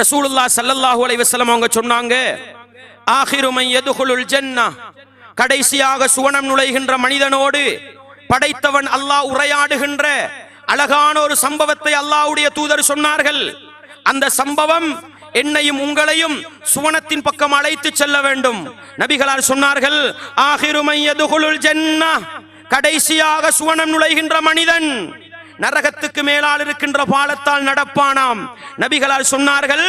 ரசூலுல்லா சல்லல்லாஹு அலைவசலம் அவங்க சொன்னாங்க ஆஹிருமை மை ஜென்னா ஜன்னா. கடைசியாக சுவனம் நுழைகின்ற மனிதனோடு படைத்தவன் அல்லாஹ் உரையாடுகின்ற அழகான ஒரு சம்பவத்தை அல்லாஹ்வுடைய தூதர் சொன்னார்கள். அந்த சம்பவம் என்னையும் உங்களையும் சுவனத்தின் பக்கம் அழைத்து செல்ல வேண்டும். நபிகளார் சொன்னார்கள் ஆஹிருமை மை ஜென்னா ஜன்னா. கடைசியாக சுவனம் நுழைகின்ற மனிதன் நரகத்துக்கு மேலால் இருக்கின்ற பாலத்தால் நடப்பானாம். நபிகளால் சொன்னார்கள்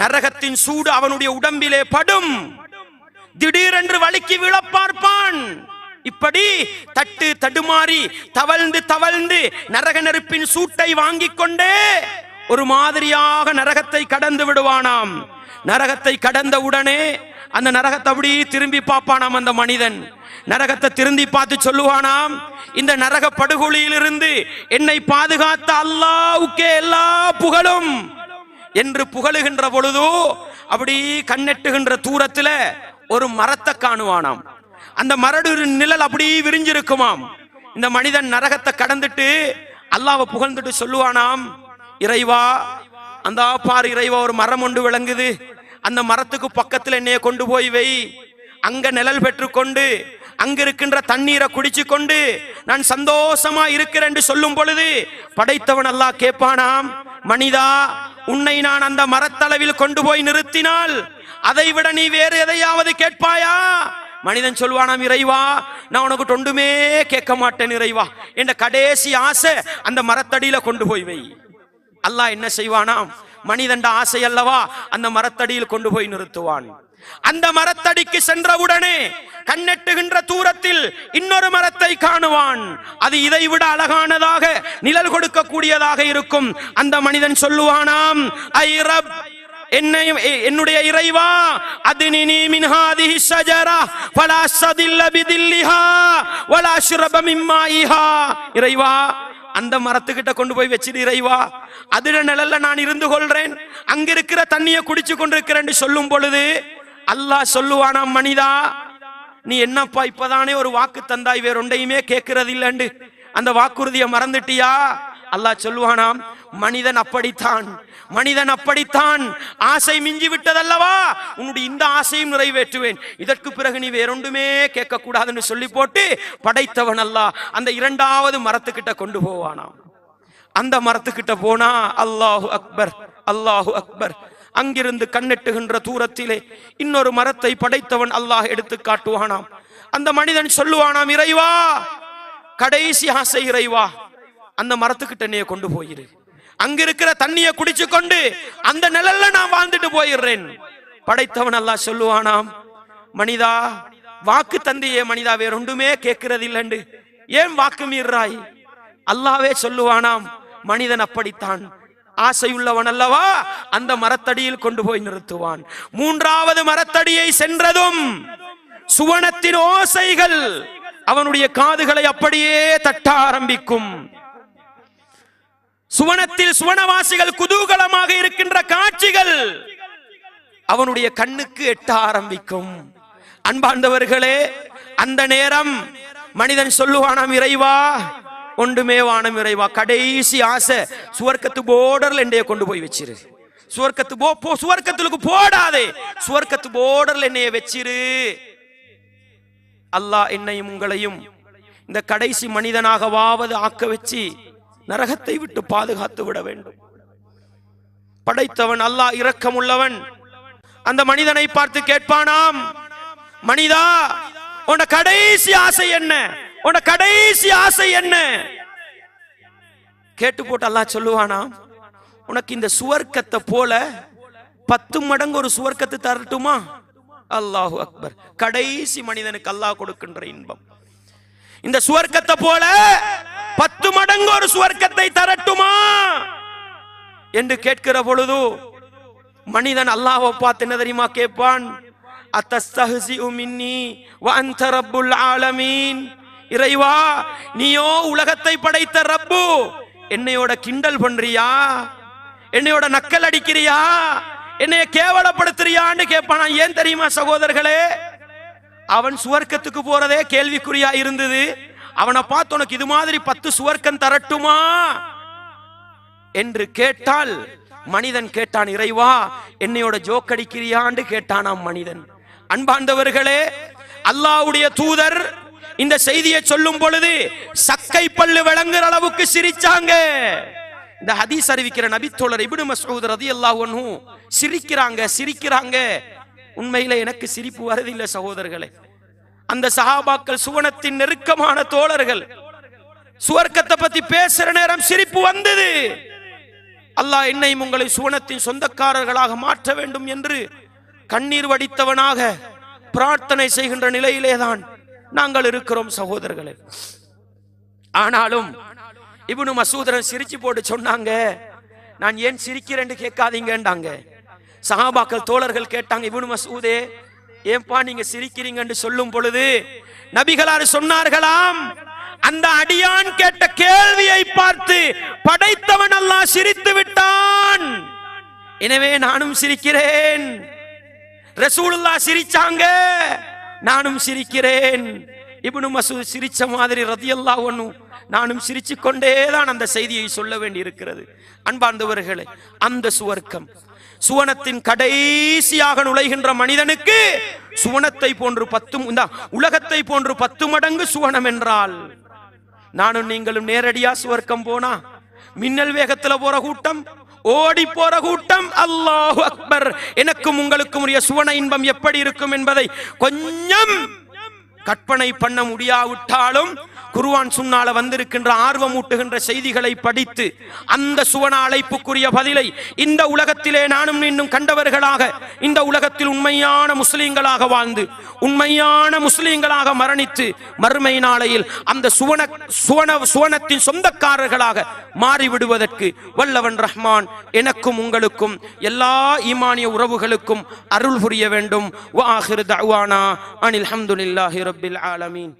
நரகத்தின் சூடு அவனுடைய உடம்பிலே படும். திடீரென்று வலிக்கு விழ பார்ப்பான் இப்படி தட்டு தடுமாறி தவழ்ந்து தவழ்ந்து நரக நெருப்பின் சூட்டை வாங்கிக் கொண்டே ஒரு மாதிரியாக நரகத்தை கடந்து விடுவானாம். நரகத்தை கடந்த உடனே அந்த நரகத்தை அப்படியே திரும்பி பார்ப்பானாம் அந்த மனிதன். நரகத்தை திருந்தி பார்த்து சொல்லுவானாம் இந்த நரக படுகொலியிலிருந்து என்னை பாதுகாத்த அல்லாவுக்கே எல்லா புகழும். என்று புகழுகின்ற பொழுது அப்படி கண்ணெட்டுகின்ற தூரத்துல ஒரு மரத்தை காணுவானாம். அந்த மரடு நிழல் அப்படி விரிஞ்சிருக்குமாம். இந்த மனிதன் நரகத்தை கடந்துட்டு அல்லாவை புகழ்ந்துட்டு சொல்லுவானாம் இறைவா அந்த பாரு இறைவா ஒரு மரம் ஒன்று விளங்குது. அந்த மரத்துக்கு பக்கத்துல என்னைய கொண்டு போய் வை. அங்க நிழல் பெற்றுக்கொண்டு அங்க இருக்கின்ற தண்ணீரை குடிச்சு கொண்டு நான் சந்தோஷமா இருக்கிறேன் என்று சொல்லும் பொழுது படைத்தவன் அல்லாஹ் கேட்பானாம் மனிதா உன்னை நான் அந்த மரத்தளவில் கொண்டு போய் நிறுத்தினால் அதை விட நீ வேறு எதையாவது கேட்பாயா? மனிதன் சொல்வானாம் இறைவா நான் உனக்கு ஒன்றுமே கேட்க மாட்டேன் இறைவா. என்ற கடைசி ஆசை அந்த மரத்தடியில கொண்டு போய் வை. அல்லாஹ் என்ன செய்வானாம் மனிதண்ட ஆசை அல்லவா? அந்த மரத்தடியில் கொண்டு போய் நிறுத்துவான். அந்த மரத்தடிக்கு சென்றவுடனே கண்ணெட்டுகின்ற தூரத்தில் இன்னொரு மரத்தை காணுவான். அது இதைவிட அழகானதாக நிழல் கொடுக்கக்கூடியதாக இருக்கும். அந்த மனிதன் சொல்லுவானாம் ஐ ரப் என்னையும் என்னுடைய இறைவா அதினி மின் ஷஜரா வலா சதில்ல பிதில்லிஹா வலா ஷ்ரப மிம்மாயிஹா இறைவா அந்த மரத்துக்கிட்ட கொண்டு போய் வச்சிரு இறைவா. அதிர நிழல்ல நான் இருந்து கொள்றேன். அங்க இருக்கிற தண்ணியை குடிச்சு கொண்டிருக்கிறேன் சொல்லும் பொழுது அல்லாஹ் சொல்லுவானா மனிதா நீ என்னப்பா இப்பதானே ஒரு வாக்கு தந்தாய் வேற ஒன்றையுமே கேட்கறது இல்லண்டு அந்த வாக்குறுதியை மறந்துட்டியா? அல்லாஹ் சொல்லுவானாம் மனிதன் அப்படித்தான் மனிதன் அப்படித்தான். ஆசை மிஞ்சி விட்டதல்லவா? உன்னுடைய இந்த ஆசையும் நிறைவேற்றுவேன். இதற்கு பிறகு நீ வேறொன்றுமே கேட்கக்கூடாதுன்னு சொல்லி போட்டு படைத்தவன் அல்லாஹ். அந்த இரண்டாவது மரத்துக்கிட்ட கொண்டு போவானாம். அந்த மரத்துக்கிட்ட போனா அல்லாஹு அக்பர் அல்லாஹு அக்பர். அங்கிருந்து கண்ணெட்டுகின்ற தூரத்திலே இன்னொரு மரத்தை படைத்தவன் அல்லாஹ் எடுத்து காட்டுவானாம். அந்த மனிதன் சொல்லுவானாம் இறைவா கடைசி ஆசை இறைவா. அந்த மரத்துக்கிட்ட தண்ணியை கொண்டு போயிரு. அங்க இருக்கிற தண்ணியை குடிச்சு கொண்டு அந்த நிழல்ல நான் வாழ்ந்துட்டு போயிடுறேன். படைத்தவன் எல்லாம் சொல்லுவானாம் மனிதா வாக்கு தந்தையே மனிதா வேற ஒன்றுமே கேட்கிறது இல்லண்டு ஏன் வாக்கு மீறாய் அல்லாவே சொல்லுவானாம் மனிதன் அப்படித்தான். ஆசையுள்ளவன் அல்லவா அந்த மரத்தடியில் கொண்டு போய் நிறுத்துவான். மூன்றாவது மரத்தடியை சென்றதும் சுவனத்தின் ஓசைகள் அவனுடைய காதுகளை அப்படியே தட்ட ஆரம்பிக்கும். சுவனத்தில் சுவனவாசிகள் குதூகலமாக இருக்கின்ற காட்சிகள் அவனுடைய கண்ணுக்கு எட்ட ஆரம்பிக்கும். அன்பார்ந்தவர்களே அந்த நேரம் மனிதன் சொல்லுவானாம் இறைவா ஒன்றுமே வானம் இறைவா. கடைசி ஆசை சுவர்க்கத்து போர்டர்ல என்னைய கொண்டு போய் வச்சிரு. சுவர்க்கத்து போ போ சுவர்க்கத்துக்கு போடாதே. சுவர்க்கத்து போர்டர்ல என்னைய வச்சிரு. அல்லாஹ் என்னையும் உங்களையும் இந்த கடைசி மனிதனாகவாவது ஆக்க வச்சு நரகத்தை விட்டு பாதுகாத்து விட வேண்டும். படைத்தவன் அல்லாஹ் இரக்கமுள்ளவன். அந்த மனிதனை பார்த்து கேட்பானாம் மனிதா உன கடைசி ஆசை என்ன? உன கடைசி ஆசை என்ன? கேட்டு போட்டு அல்லாஹ் சொல்லுவானாம் உனக்கு இந்த சுவர்க்கத்தை போல பத்து மடங்கு ஒரு சுவர்க்கத்தை தரட்டுமா? அல்லாஹு அக்பர். கடைசி மனிதனுக்கு அல்லாஹ் கொடுக்கின்ற இன்பம். இந்த சுவர்க்கத்தை போல பத்து மடங்கு ஒரு சுவர்க்கத்தை தரட்டுமா? என்று கேட்கிற பொழுது மனிதன் அல்லாஹ்வை பார்த்து என்ன தெரியுமா கேட்பான்? ஆலமீன். இறைவா நீயோ உலகத்தை படைத்த ரப்பு என்னையோட கிண்டல் பண்றியா? என்னையோட நக்கல் அடிக்கிறியா? என்னைய கேவலப்படுத்துறியான்னு கேட்பானா. ஏன் தெரியுமா சகோதரர்களே? அவன் சுவர்க்கத்துக்கு போறதே கேள்விக்குறியா இருந்தது. அவனை பார்த்து உனக்கு இது மாதிரி பத்து சுவர்க்கம் தரட்டுமா? என்று கேட்டால் மனிதன் கேட்டான் இறைவா என்னையோட ஜோக்கடிக்கிறியான்னு கேட்டானாம் மனிதன். அன்பாந்தவர்களே அல்லாஹ்வுடைய தூதர் இந்த செய்தியை சொல்லும் பொழுது சக்கை பல்லு விளங்குற அளவுக்கு சிரிச்சாங்க. இந்த ஹதீஸ் அறிவிக்கிற நபித்தோழர் இப்னு மசூத் ரதி அன்ஹு சிரிக்கிறாங்க சிரிக்கிறாங்க. உண்மையில எனக்கு சிரிப்பு வரதில்லை சகோதரர்களே. அந்த சஹாபாக்கள் சுவனத்தின் நெருக்கமான தோழர்கள். சுவர்க்கத்தை பத்தி பேசுற நேரம் சிரிப்பு வந்தது. அல்லாஹ் என்னையும் உங்களை சுவனத்தின் சொந்தக்காரர்களாக மாற்ற வேண்டும் என்று கண்ணீர் வடித்தவனாக பிரார்த்தனை செய்கின்ற நிலையிலேதான் நாங்கள் இருக்கிறோம் சகோதரர்களே. ஆனாலும் இவனு மசூதரன் சிரிச்சு போட்டு சொன்னாங்க நான் ஏன் சிரிக்கிறேன்னு கேட்காதீங்கன்றாங்க. சஹாபாக்கள் தோழர்கள் கேட்டாங்க இவனு மசூதே ஏன்பா நீங்க சிரிக்கிறீங்கன்னு சொல்லும் பொழுது நபிகளார் சொன்னார்களாம் அந்த அடியான் கேட்ட கேள்வியை பார்த்து படைத்தவன் அல்லாஹ் சிரித்து விட்டான். எனவே நானும் சிரிக்கிறேன். ரசூலுல்லா சிரிச்சாங்க நானும் சிரிக்கிறேன். இப்னு மசூத் சிரிச்ச மாதிரி ரதியல்லா ஒன்னும் நானும் சிரிச்சு கொண்டேதான் அந்த செய்தியை சொல்ல வேண்டி இருக்கிறது அன்பார்ந்தவர்களே அந்த சுவர்க்கம் சுவனத்தின் கடைசியாக நுழைகின்ற மனிதனுக்கு சுவனத்தை போன்று பத்து உலகத்தை போன்று பத்து மடங்கு சுவனம் என்றால் நானும் நீங்களும் நேரடியா சுவர்க்கம் போனா மின்னல் வேகத்துல போற கூட்டம் ஓடி போற கூட்டம் அல்லாஹு அக்பர். எனக்கும் உங்களுக்கும் உரிய சுவன இன்பம் எப்படி இருக்கும் என்பதை கொஞ்சம் கற்பனை பண்ண முடியாவிட்டாலும் குருவான் சுன்னால வந்திருக்கின்ற ஆர்வம் ஊட்டுகின்ற செய்திகளை படித்து அந்த சுவன அழைப்புக்குரிய பதிலை இந்த உலகத்திலே நானும் இன்னும் கண்டவர்களாக இந்த உலகத்தில் உண்மையான முஸ்லீம்களாக வாழ்ந்து உண்மையான முஸ்லீம்களாக மரணித்து மறுமை நாளையில் அந்த சுவன சுவன சுவனத்தின் சொந்தக்காரர்களாக மாறிவிடுவதற்கு வல்லவன் ரஹ்மான் எனக்கும் உங்களுக்கும் எல்லா ஈமானிய உறவுகளுக்கும் அருள் புரிய வேண்டும். வாஹிர் தவானா அனில் ஹம்துலில்லாஹி ரபில் ஆலமீன்.